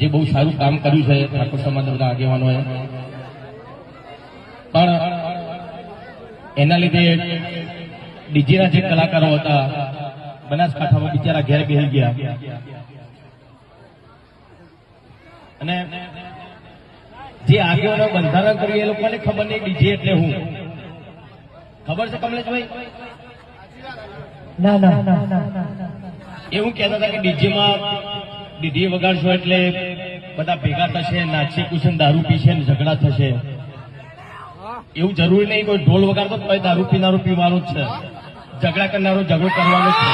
જે બહુ સારું કામ કર્યું છે ઠાકોર સમાજના બધા આગેવાનોએ. પણ એના લીધે ડીજેના જે કલાકારો હતા બનાસકાંઠામાં બિચારા ઘેર બેસી ગયા. અને જે આગેવાનો બંધારણ કર્યું એ લોકોને ખબર નહીં ડીજે એટલે હું. ખબર છે કમલેશભાઈ? ના ના. એવું કહેતા હતા કે ડીજેમાં ડીજે વગાડશો એટલે બધા ભેગા થશે, નાચી કુશન દારૂ પીશે ને ઝઘડા થશે. એવું જરૂરી નહીં, કોઈ ઢોલ વગાડતો તો દારૂ પીનારો પીવાનું જ છે. ઝઘડા કરનારો ઝઘડો કરવાનો છે.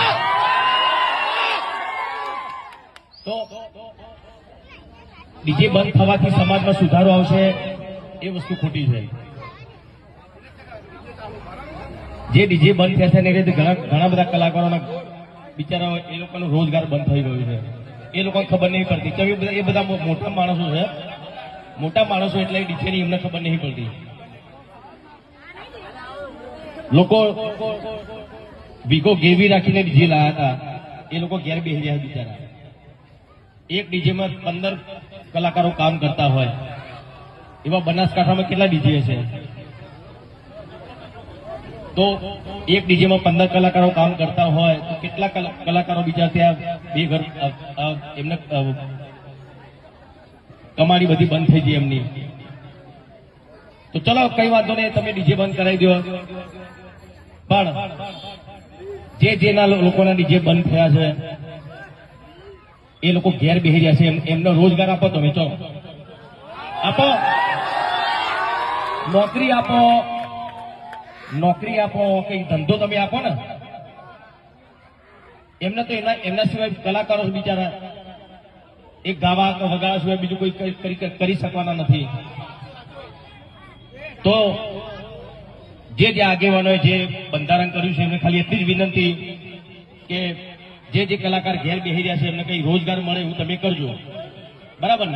તો ડીજે બંધ થવાથી સમાજમાં સુધારો આવશે, એ વસ્તુ ખોટી છે. જે ડીજે બંધ થશે ને એ ઘણા ઘણા બધા કલાકારોના બિચારા એ લોકોનો રોજગાર બંધ થઈ ગયો છે. એ લોકોને ખબર નહીં પડતી. એ બધા એ બધા મોટા માણસો છે. મોટા માણસો એટલે ડીજેની એમને ખબર નહીં પડતી. લોકો વીગો ગેવી રાખીને ડીજે લાયા હતા. એ લોકો ઘેર બેસી રહ્યા બિચારા. એક ડીજેમાં પંદર કલાકારો કામ કરતા હોય. એવા બનાસકાંઠામાં કેટલા ડીજે છે? તો એક ડીજેમાં પંદર કલાકારો કામ કરતા હોય, તો કેટલા કલા- કલાકારો બીજા ત્યાં બે ઘર એમને કમાડી બધી બંધ થઈ ગઈ એમની. તો ચલો, કઈ વાંધો નહીં, તમે ડીજે બંધ કરાવી દો. પણ જે જેના લોકોના ડીજે બંધ થયા છે, એ લોકો ઘેર બેસી રહ્યા છે, એમ- એમનો રોજગાર આપો તમે ચો આપો. નોકરી આપો. નોકરી આપો કઈ ધંધો તમે આપો ને. એમને તો એના એમના સિવાય કલાકારો બિચારા. એક ગાવા કે વગાડા સિવાય બીજું કોઈ કરી- શકવાના નથી. તો જે જે આગેવાનોએ જે બંધારણ કર્યું છે, એમને ખાલી એટલી જ વિનંતી કે જે જે કલાકાર ઘેર બેસી રહ્યા છે, એમને કઈ રોજગાર મળે એવું તમે કરજો. બરાબર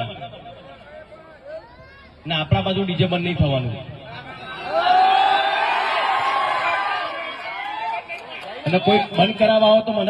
ના આપણા બાજુ ડીજે બંધ નહીં થવાનું. અને કોઈ બંધ કરાવવા આવો તો મને